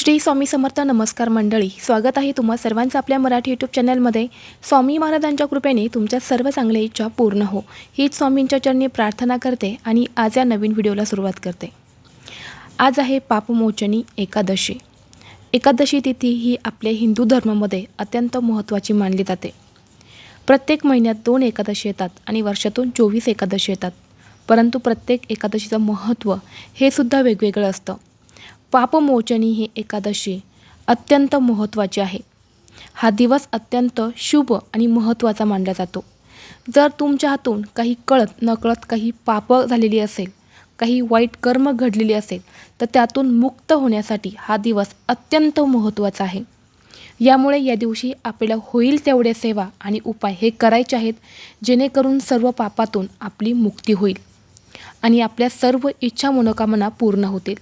श्री स्वामी समर्थ नमस्कार मंडळी स्वागत आहे तुम्हा सर्वांचं आपल्या मराठी यूट्यूब चॅनलमध्ये स्वामी महाराजांच्या कृपेने तुमच्या सर्व चांगल्या इच्छा पूर्ण हो. हीच स्वामींच्या चरणी प्रार्थना करते आणि आज या नवीन व्हिडिओला सुरुवात करते. आज आहे पापमोचनी एकादशी. एकादशी तिथी ही आपल्या हिंदू धर्मामध्ये अत्यंत महत्त्वाची मानली जाते. प्रत्येक महिन्यात दोन एकादशी येतात आणि वर्षातून चोवीस एकादशी येतात. परंतु प्रत्येक एकादशीचं महत्त्व हे सुद्धा वेगवेगळं असतं. पापमोचनी ही एकादशी अत्यंत महत्त्वाची आहे. हा दिवस अत्यंत शुभ आणि महत्त्वाचा मानला जातो. जर तुमच्या हातून काही कळत नकळत काही पापं झालेली असेल काही वाईट कर्म घडलेली असेल तर त्यातून मुक्त होण्यासाठी हा दिवस अत्यंत महत्त्वाचा आहे. यामुळे या दिवशी आपल्याला होईल तेवढे सेवा आणि उपाय हे करायचे आहेत जेणेकरून सर्व पापातून आपली मुक्ती होईल आणि आपल्या सर्व इच्छा मनोकामना पूर्ण होतील.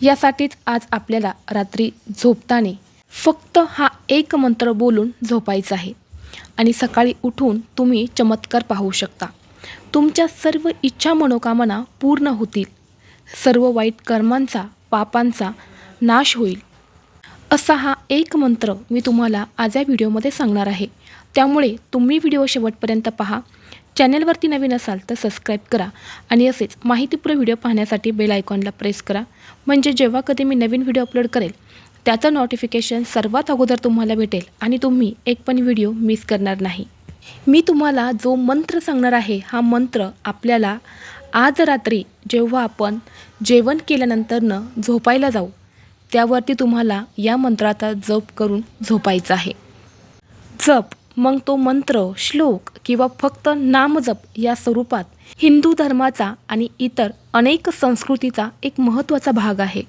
यासाठीच आज आपल्याला रात्री झोपताना फक्त हा एक मंत्र बोलून झोपायचा आहे. आणि सकाळी उठून तुम्ही चमत्कार पाहू शकता. तुमच्या सर्व इच्छा मनोकामना पूर्ण होतील. सर्व वाईट कर्मांचा पापांचा नाश होईल. असा हा एक मंत्र मी तुम्हाला आज या व्हिडिओमध्ये सांगणार आहे. त्यामुळे तुम्ही व्हिडिओ शेवटपर्यंत पहा. चॅनलवरती नवीन असाल तर सबस्क्राईब करा आणि असेच माहितीपूर्ण व्हिडिओ पाहण्यासाठी बेल आयकॉनला प्रेस करा. म्हणजे जेव्हा कधी मी नवीन व्हिडिओ अपलोड करेल त्याचं नोटिफिकेशन सर्वात अगोदर तुम्हाला भेटेल आणि तुम्ही एक पण व्हिडिओ मिस करणार नाही. मी तुम्हाला जो मंत्र सांगणार आहे हा मंत्र आपल्याला आज रात्री जेव्हा आपण जेवण केल्यानंतरनं झोपायला जाऊ त्यावरती तुम्हाला या मंत्राचा जप करून झोपायचा आहे. जप. मग तो मंत्र श्लोक किंवा फक्त नामजप या स्वरूपात हिंदू धर्माचा आणि इतर अनेक संस्कृतीचा एक महत्त्वाचा भाग आहे.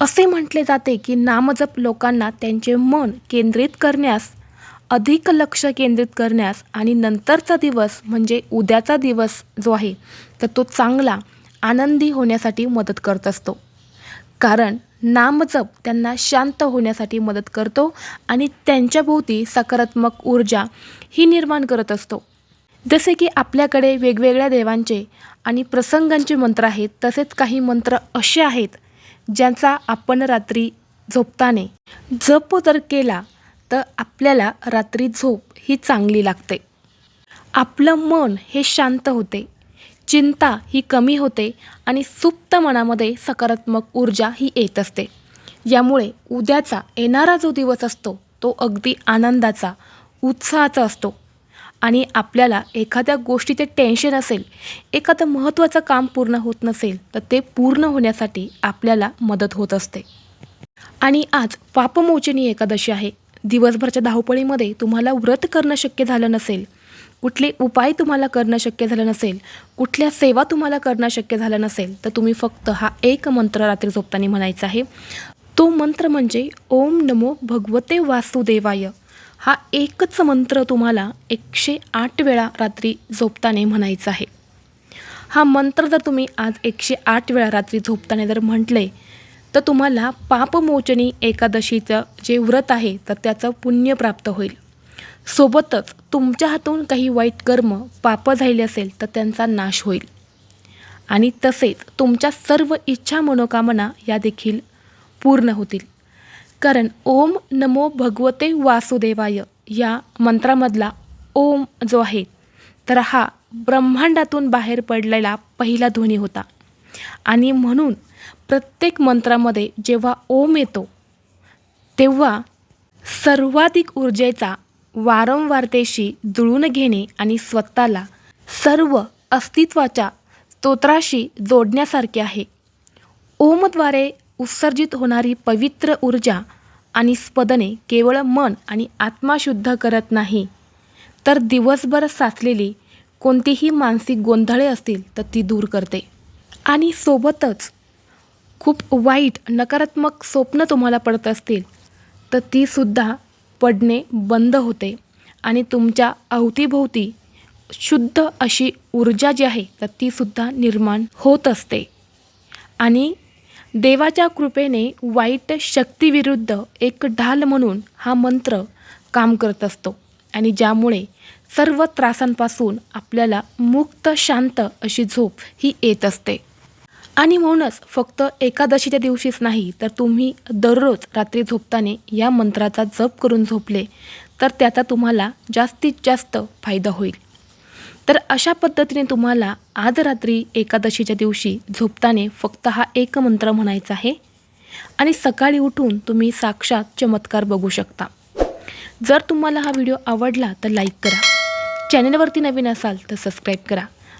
असे म्हटले जाते की नामजप लोकांना त्यांचे मन केंद्रित करण्यास अधिक लक्ष केंद्रित करण्यास आणि नंतरचा दिवस म्हणजे उद्याचा दिवस जो आहे तर तो चांगला आनंदी होण्यासाठी मदत करत असतो. कारण नामजप त्यांना शांत होण्यासाठी मदत करतो आणि त्यांच्याभोवती सकारात्मक ऊर्जा ही निर्माण करत असतो. जसे की आपल्याकडे वेगवेगळ्या देवांचे आणि प्रसंगांचे मंत्र आहेत तसेच काही मंत्र असे आहेत ज्यांचा आपण रात्री झोपताना जप जर केला तर आपल्याला रात्री झोप ही चांगली लागते. आपलं मन हे शांत होते. चिंता ही कमी होते आणि सुप्त मनामध्ये सकारात्मक ऊर्जा ही येत असते. यामुळे उद्याचा येणारा जो दिवस असतो तो अगदी आनंदाचा उत्साहाचा असतो. आणि आपल्याला एखाद्या गोष्टीचे टेन्शन असेल एखादं महत्त्वाचं काम पूर्ण होत नसेल तर ते पूर्ण होण्यासाठी आपल्याला मदत होत असते. आणि आज पापमोचनी एकादशी आहे. दिवसभरच्या धावपळीमध्ये तुम्हाला व्रत करणं शक्य झालं नसेल कुठले उपाय तुम्हाला करणं शक्य झालं नसेल कुठल्या सेवा तुम्हाला करणं शक्य झालं नसेल तर तुम्ही फक्त हा एक मंत्र रात्री झोपताना म्हणायचा आहे. तो मंत्र म्हणजे ओम नमो भगवते वासुदेवाय. हा एकच मंत्र तुम्हाला एकशे आठ वेळा रात्री झोपताना म्हणायचा आहे. हा मंत्र जर तुम्ही आज एकशे आठ वेळा रात्री झोपताना जर म्हटले तर तुम्हाला पापमोचनी एकादशीचं जे व्रत आहे तर त्याचं पुण्य प्राप्त होईल. सोबतच तुमच्या हातून काही वाईट कर्म पाप झाले असेल तर त्यांचा नाश होईल. आणि तसेच तुमच्या सर्व इच्छा मनोकामना या देखील पूर्ण होतील. कारण ओम नमो भगवते वासुदेवाय या मंत्रामधला ओम जो आहे तर हा ब्रह्मांडातून बाहेर पडलेला पहिला ध्वनी होता. आणि म्हणून प्रत्येक मंत्रामध्ये जेव्हा ओम येतो तेव्हा सर्वाधिक ऊर्जेचा वारंवारतेशी जुळून घेणे आणि स्वतःला सर्व अस्तित्वाच्या स्तोत्राशी जोडण्यासारखे आहे. ओमद्वारे उत्सर्जित होणारी पवित्र ऊर्जा आणि स्पदने केवळ मन आणि आत्मा शुद्ध करत नाही. तर दिवसभर साचलेली कोणतीही मानसिक गोंधळे असतील तर ती दूर करते. आणि सोबतच खूप वाईट नकारात्मक स्वप्न तुम्हाला पडत असतील तर तीसुद्धा पडणे बंद होते आणि तुमच्या अवतीभोवती शुद्ध अशी ऊर्जा जी आहे तर तीसुद्धा निर्माण होत असते. आणि देवाच्या कृपेने वाईट शक्तीविरुद्ध एक ढाल म्हणून हा मंत्र काम करत असतो. आणि ज्यामुळे सर्व त्रासांपासून आपल्याला मुक्त शांत अशी झोप ही येत असते. आणि म्हणूनच फक्त एकादशीच्या दिवशीच नाही तर तुम्ही दररोज रात्री झोपताना या मंत्राचा जप करून झोपले तर त्याचा तुम्हाला जास्तीत जास्त फायदा होईल. तर अशा पद्धतीने तुम्हाला आज रात्री एकादशीच्या दिवशी झोपताना फक्त हा एक मंत्र म्हणायचा आहे. आणि सकाळी उठून तुम्ही साक्षात चमत्कार बघू शकता. जर तुम्हाला हा व्हिडिओ आवडला तर लाईक करा. चॅनलवरती नवीन असाल तर सबस्क्राईब करा.